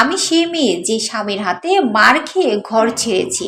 আমি সে মেয়ে যে স্বামীর হাতে মার খেয়ে ঘর ছেড়েছি।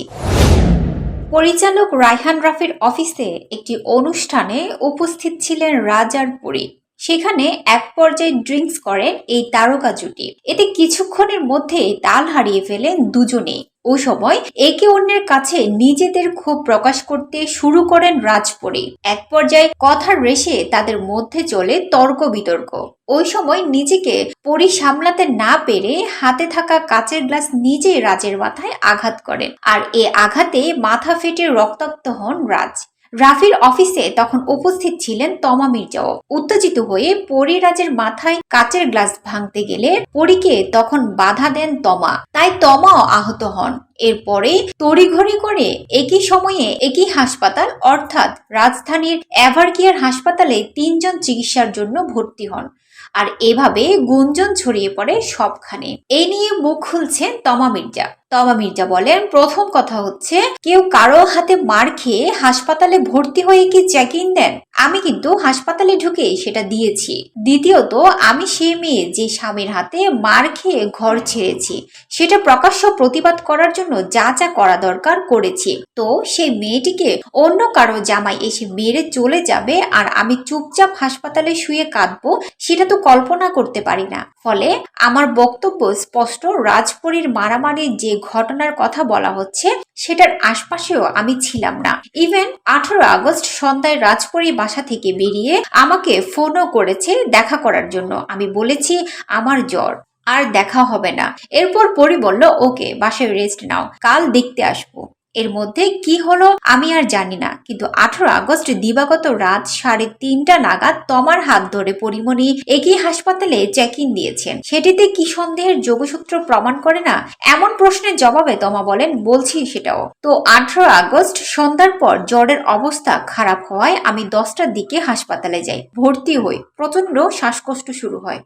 পরিচালক রায়হান রাফির অফিসে একটি অনুষ্ঠানে উপস্থিত ছিলেন রাজার পুরী। সেখানে এক পর্যায়ে ড্রিঙ্কস করেন এই তারকা জুটি। এতে কিছুক্ষণের মধ্যে তাল হারিয়ে ফেলেন দুজনেই ওই সময় একে অন্যের কাছে নিজেদের ক্ষোভ প্রকাশ করতে শুরু করেন রাজপরী। এক পর্যায়ে কথার রেশে তাদের মধ্যে চলে তর্ক বিতর্ক। ওই সময় নিজেকে পরি সামলাতে না পেরে হাতে থাকা কাচের গ্লাস নিজেই রাজের মাথায় আঘাত করেন। আর এ আঘাতে মাথা ফেটে রক্তাক্ত হন রাজ। রাফির অফিসে তখন উপস্থিত ছিলেন তমা মির্জাও উত্তেজিত হয়ে পরিরাজের মাথায় কাচের গ্লাস ভাঙতে গেলে পরীকে তখন বাধা দেন তমা। তাই তমাও আহত হন। এরপরে তড়িঘড়ি করে একই সময়ে একই হাসপাতাল অর্থাৎ রাজধানীর এভারকেয়ার হাসপাতালে তিনজন চিকিৎসার জন্য ভর্তি হন। আর এভাবে গুঞ্জন ছড়িয়ে পড়ে সবখানে। এই নিয়ে মুখ খুলছেন তমা মির্জা। তমা মির্জা বলেন, প্রথম কথা হচ্ছে, কেউ কারও হাতে মার খেয়ে হাসপাতালে ভর্তি হয়ে কি চেক ইন দেন? আমি কিন্তু হাসপাতালে ঢুকে সেটা দিয়েছি। দ্বিতীয়ত, আমি সে মেয়ে যে স্বামীর হাতে মার খেয়ে ঘর ছেড়েছি, সেটা প্রকাশ্য প্রতিবাদ করার জন্য যা যা করা দরকার করেছি। তো সেই মেয়েটিকে অন্য কারও জামাই এসে মেরে চলে যাবে আর আমি চুপচাপ হাসপাতালে শুয়ে কাঁদবো, সেটা তো কল্পনা করতে পারি না। ফলে আমার বক্তব্য স্পষ্ট, রাজপরীর মারামারির যে ঘটনার কথা বলা হচ্ছে, সেটার আশপাশেও আমি ছিলাম না। ইভেন আঠারো আগস্ট সন্ধ্যায় রাজপুরী বাসা থেকে বেরিয়ে আমাকে ফোনও করেছে দেখা করার জন্য। আমি বলেছি, আমার জ্বর, আর দেখা হবে না। এরপর পরি বলল, ওকে, বাসায় রেস্ট নাও, কাল দেখতে আসব। এর মধ্যে কি হলো আমি আর জানি না। কিন্তু আঠারো আগস্ট দিবাগত রাত সাড়ে তিনটা নাগাদ তমার হাত ধরে পরিমণি একই হাসপাতালে চেক ইন দিয়েছেন। সেটিতে কি সন্দেহের যোগসূত্র প্রমাণ করে না? এমন প্রশ্নের জবাবে তমা বলেন, বলছি সেটাও। তো আঠারো আগস্ট সন্ধ্যার পর জ্বরের অবস্থা খারাপ হওয়ায় আমি দশটার দিকে হাসপাতালে যাই, ভর্তি হই। প্রচণ্ড শ্বাসকষ্ট শুরু হয়।